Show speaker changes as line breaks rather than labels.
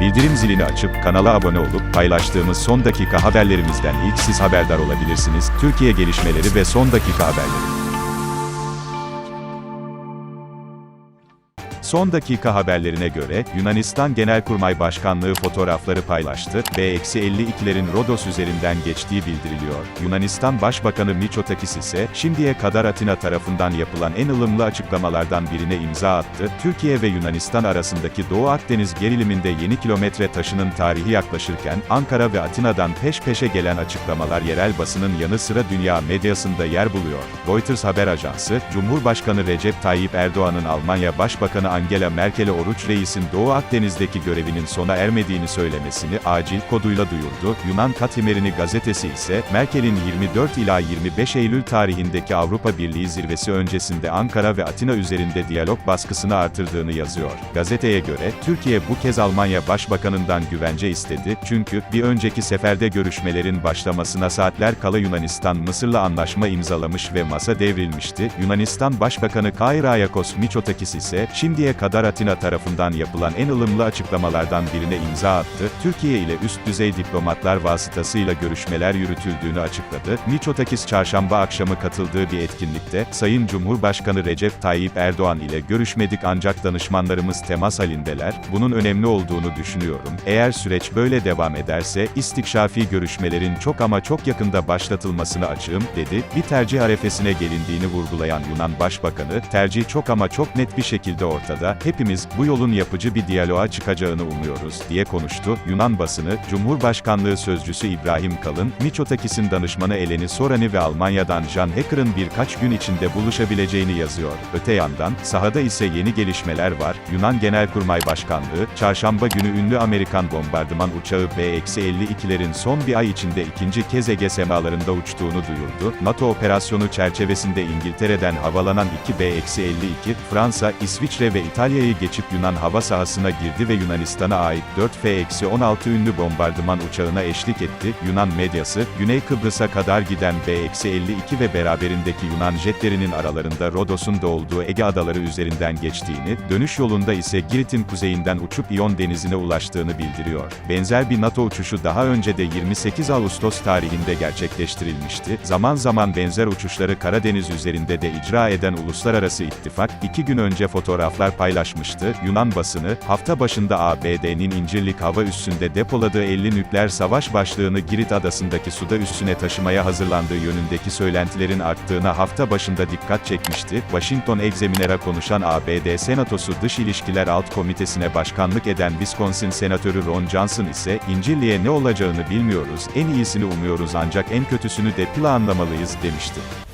Bildirim zilini açıp kanala abone olup paylaştığımız son dakika haberlerimizden ilk siz haberdar olabilirsiniz. Türkiye gelişmeleri ve son dakika haberleri. Son dakika haberlerine göre, Yunanistan Genelkurmay Başkanlığı fotoğrafları paylaştı, B-52'lerin Rodos üzerinden geçtiği bildiriliyor. Yunanistan Başbakanı Mitsotakis ise, şimdiye kadar Atina tarafından yapılan en ılımlı açıklamalardan birine imza attı. Türkiye ve Yunanistan arasındaki Doğu Akdeniz geriliminde yeni kilometre taşının tarihi yaklaşırken, Ankara ve Atina'dan peş peşe gelen açıklamalar yerel basının yanı sıra dünya medyasında yer buluyor. Reuters haber ajansı, Cumhurbaşkanı Recep Tayyip Erdoğan'ın Almanya Başbakanı Angela Merkel'e Oruç Reis'in Doğu Akdeniz'deki görevinin sona ermediğini söylemesini acil koduyla duyurdu. Yunan Katimerini gazetesi ise, Merkel'in 24 ila 25 Eylül tarihindeki Avrupa Birliği zirvesi öncesinde Ankara ve Atina üzerinde diyalog baskısını artırdığını yazıyor. Gazeteye göre, Türkiye bu kez Almanya Başbakanından güvence istedi, çünkü, bir önceki seferde görüşmelerin başlamasına saatler kala Yunanistan Mısır'la anlaşma imzalamış ve masa devrilmişti. Yunanistan Başbakanı Kyriakos Mitsotakis ise, şimdiye kadar Atina tarafından yapılan en ılımlı açıklamalardan birine imza attı, Türkiye ile üst düzey diplomatlar vasıtasıyla görüşmeler yürütüldüğünü açıkladı. Mitsotakis çarşamba akşamı katıldığı bir etkinlikte, Sayın Cumhurbaşkanı Recep Tayyip Erdoğan ile görüşmedik ancak danışmanlarımız temas halindeler, bunun önemli olduğunu düşünüyorum. Eğer süreç böyle devam ederse, istikşafi görüşmelerin çok ama çok yakında başlatılmasını açığım, dedi. Bir tercih arefesine gelindiğini vurgulayan Yunan Başbakanı, tercih çok ama çok net bir şekilde ortada, hepimiz, bu yolun yapıcı bir diyaloğa çıkacağını umuyoruz, diye konuştu. Yunan basını, Cumhurbaşkanlığı Sözcüsü İbrahim Kalın, Mitsotakis'in danışmanı Eleni Sorani ve Almanya'dan Jan Hacker'ın birkaç gün içinde buluşabileceğini yazıyor. Öte yandan, sahada ise yeni gelişmeler var. Yunan Genelkurmay Başkanlığı, çarşamba günü ünlü Amerikan bombardıman uçağı B-52'lerin son bir ay içinde ikinci kez Ege semalarında uçtuğunu duyurdu. NATO operasyonu çerçevesinde İngiltere'den havalanan iki B-52, Fransa, İsviçre ve İtalya'yı geçip Yunan hava sahasına girdi ve Yunanistan'a ait 4 F-16 ünlü bombardıman uçağına eşlik etti. Yunan medyası, Güney Kıbrıs'a kadar giden B-52 ve beraberindeki Yunan jetlerinin aralarında Rodos'un da olduğu Ege adaları üzerinden geçtiğini, dönüş yolunda ise Girit'in kuzeyinden uçup İyon denizine ulaştığını bildiriyor. Benzer bir NATO uçuşu daha önce de 28 Ağustos tarihinde gerçekleştirilmişti. Zaman zaman benzer uçuşları Karadeniz üzerinde de icra eden Uluslararası İttifak, iki gün önce fotoğraflar paylaşmıştı. Yunan basını, hafta başında ABD'nin İncirlik hava üssünde depoladığı 50 nükleer savaş başlığını Girit adasındaki suda üssüne taşımaya hazırlandığı yönündeki söylentilerin arttığına hafta başında dikkat çekmişti. Washington Examiner'a konuşan ABD Senatosu Dış İlişkiler Alt Komitesi'ne başkanlık eden Wisconsin Senatörü Ron Johnson ise, İncirli'ye ne olacağını bilmiyoruz, en iyisini umuyoruz ancak en kötüsünü de planlamalıyız, demişti.